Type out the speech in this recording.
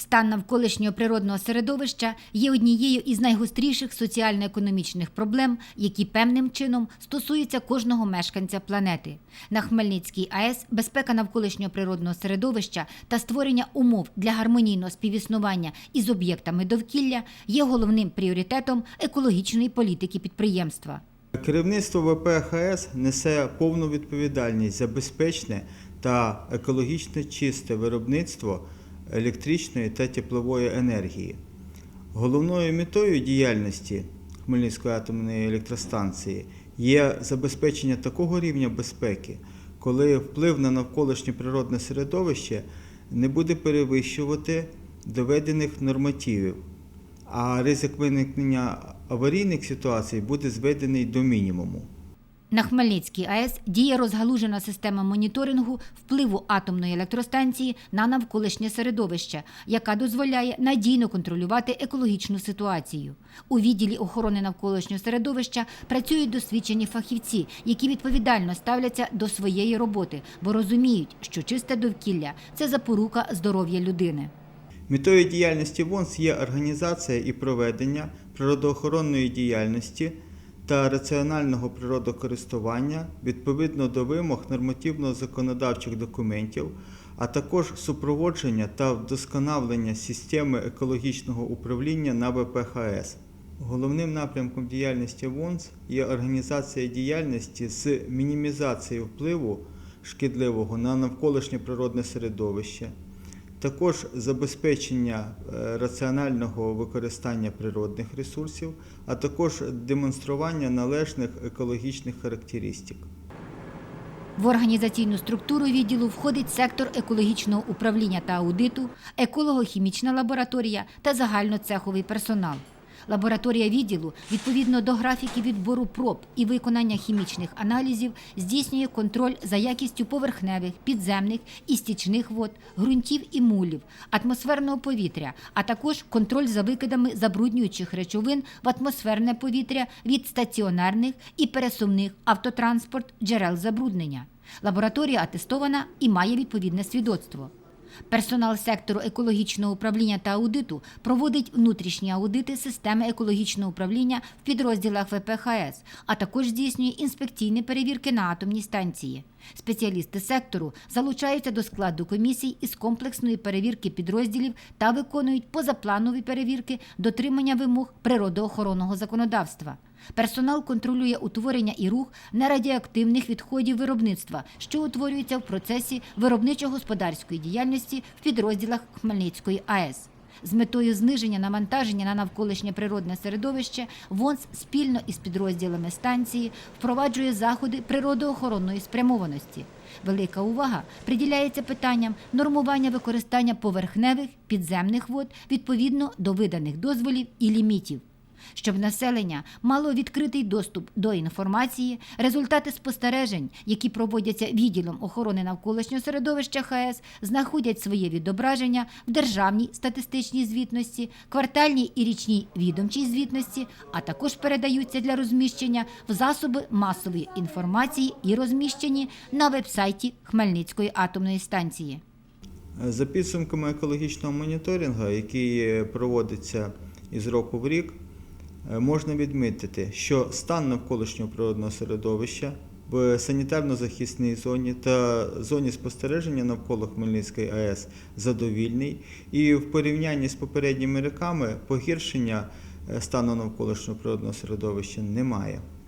Стан навколишнього природного середовища є однією із найгостріших соціально-економічних проблем, які певним чином стосуються кожного мешканця планети. На Хмельницькій АЕС безпека навколишнього природного середовища та створення умов для гармонійного співіснування із об'єктами довкілля є головним пріоритетом екологічної політики підприємства. Керівництво ВП ХС несе повну відповідальність за безпечне та екологічно чисте виробництво електричної та теплової енергії. Головною метою діяльності Хмельницької атомної електростанції є забезпечення такого рівня безпеки, коли вплив на навколишнє природне середовище не буде перевищувати доведених нормативів, а ризик виникнення аварійних ситуацій буде зведений до мінімуму. На Хмельницькій АЕС діє розгалужена система моніторингу впливу атомної електростанції на навколишнє середовище, яка дозволяє надійно контролювати екологічну ситуацію. У відділі охорони навколишнього середовища працюють досвідчені фахівці, які відповідально ставляться до своєї роботи, бо розуміють, що чисте довкілля це запорука здоров'я людини. Метою діяльності ВОНС є організація і проведення природоохоронної діяльності та раціонального природокористування відповідно до вимог нормативно-законодавчих документів, а також супроводження та вдосконалення системи екологічного управління на ВПХС. Головним напрямком діяльності ВОНС є організація діяльності з мінімізації впливу шкідливого на навколишнє природне середовище, також забезпечення е, раціонального використання природних ресурсів, а також демонстрування належних екологічних характеристик. В організаційну структуру відділу входить сектор екологічного управління та аудиту, еколого-хімічна лабораторія та загальноцеховий персонал. Лабораторія відділу відповідно до графіків відбору проб і виконання хімічних аналізів здійснює контроль за якістю поверхневих, підземних і стічних вод, ґрунтів і мулів, атмосферного повітря, а також контроль за викидами забруднюючих речовин в атмосферне повітря від стаціонарних і пересувних автотранспорт джерел забруднення. Лабораторія атестована і має відповідне свідоцтво. Персонал сектору екологічного управління та аудиту проводить внутрішні аудити системи екологічного управління в підрозділах ВПХС, а також здійснює інспекційні перевірки на атомній станції. Спеціалісти сектору залучаються до складу комісій із комплексної перевірки підрозділів та виконують позапланові перевірки дотримання вимог природоохоронного законодавства. Персонал контролює утворення і рух нерадіоактивних відходів виробництва, що утворюються в процесі виробничо-господарської діяльності в підрозділах Хмельницької АЕС. З метою зниження навантаження на навколишнє природне середовище ВОНС спільно із підрозділами станції впроваджує заходи природоохоронної спрямованості. Велика увага приділяється питанням нормування використання поверхневих підземних вод відповідно до виданих дозволів і лімітів щоб населення мало відкритий доступ до інформації, результати спостережень, які проводяться відділом охорони навколишнього середовища ХС, знаходять своє відображення в державній статистичній звітності, квартальній і річній відомчій звітності, а також передаються для розміщення в засоби масової інформації і розміщені на вебсайті Хмельницької атомної станції. За підсумками екологічного моніторингу, який проводиться із року в рік, можна відмітити, що стан навколишнього природного середовища в санітарно-захисній зоні та зоні спостереження навколо Хмельницької АЕС задовільний, і в порівнянні з попередніми роками погіршення е, стану навколишнього природного середовища немає.